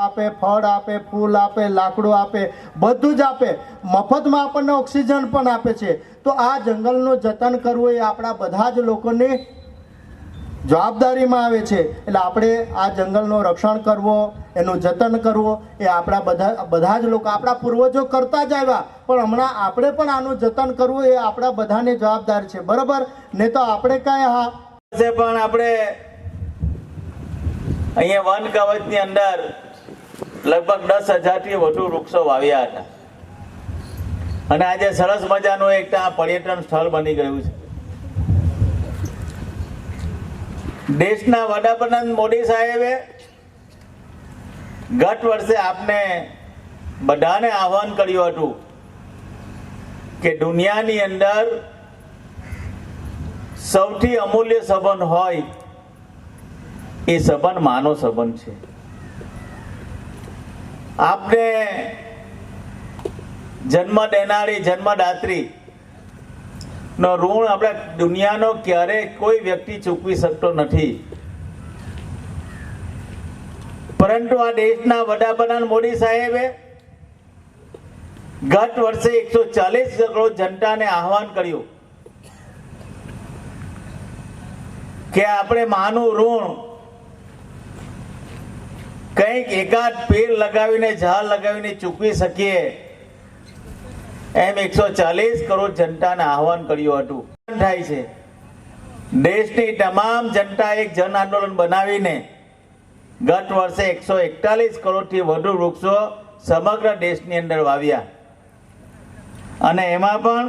આપે, ફળ આપે, ફૂલ આપે, લાકડું આપે, બધું જ આપે. મફતમાં આપણને ઓક્સિજન પણ આપે છે. તો આ જંગલનું જતન કરવું એ આપણા બધા જ લોકોની જવાબદારીમાં આવે છે. એટલે આપણે આ જંગલનું રક્ષણ કરવો, એનું જતન કરવું, એ આપણા બધા બધા જ લોકો, આપણા પૂર્વજો કરતા જ આવ્યા. પણ હમણાં આપણે પણ આનું જતન કરવું એ આપણા બધાની જવાબદારી છે. બરાબર? નહીં તો આપણે કાંઈ હા. પણ આપણે અહીંયા વન કવચની અંદર લગભગ દસ હજારથી વધુ વૃક્ષો વાવ્યા હતા. અને આજે સરસ મજાનું એક પર્યટન સ્થળ બની ગયું છે. દેશના વડાપ્રધાન મોદી સાહેબે ગત વર્ષે આપને બધાને આહવાન કર્યું હતું કે દુનિયાની અંદર સૌથી અમૂલ્ય સંબંધ હોય એ સંબંધ માનો સંબંધ છે. આપણે જન્મ દેનારી જન્મદાત્રી નો ઋણ આપણે દુનિયાનો ક્યારે કોઈ વ્યક્તિ ચૂકવી શકતો નથી. પરંતુ આ દેશના વડાપ્રધાન મોદી સાહેબે ગત વર્ષે એકસો ચાલીસ કરોડ જનતાને આહવાન કર્યું કે આપણે માનું ઋણ કંઈક એકાદ પેર લગાવીને, ઝાડ લગાવીને ચૂકવી શકીએ. એમ એકસો ચાલીસ કરોડ જનતાને આહવાન કર્યું હતું. થાય છે. દેશની તમામ જનતા એક જન આંદોલન બનાવીને ગત વર્ષે એકસો એકતાલીસ કરોડથી વધુ વૃક્ષો સમગ્ર દેશની અંદર વાવ્યા. અને એમાં પણ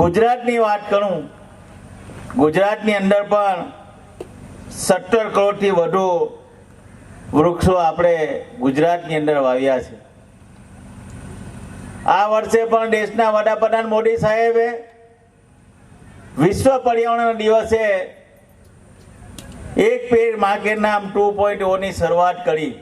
ગુજરાતની વાત કરું, ગુજરાતની અંદર પણ સત્તર કરોડથી વધુ વૃક્ષો આપણે ગુજરાતની અંદર વાવ્યા છે. આ વર્ષે પણ દેશના વડાપ્રધાન મોદી સાહેબે વિશ્વ પર્યાવરણ દિવસે એક પેડમાં નામ ટુ પોઈન્ટ ઓની શરૂઆત કરી.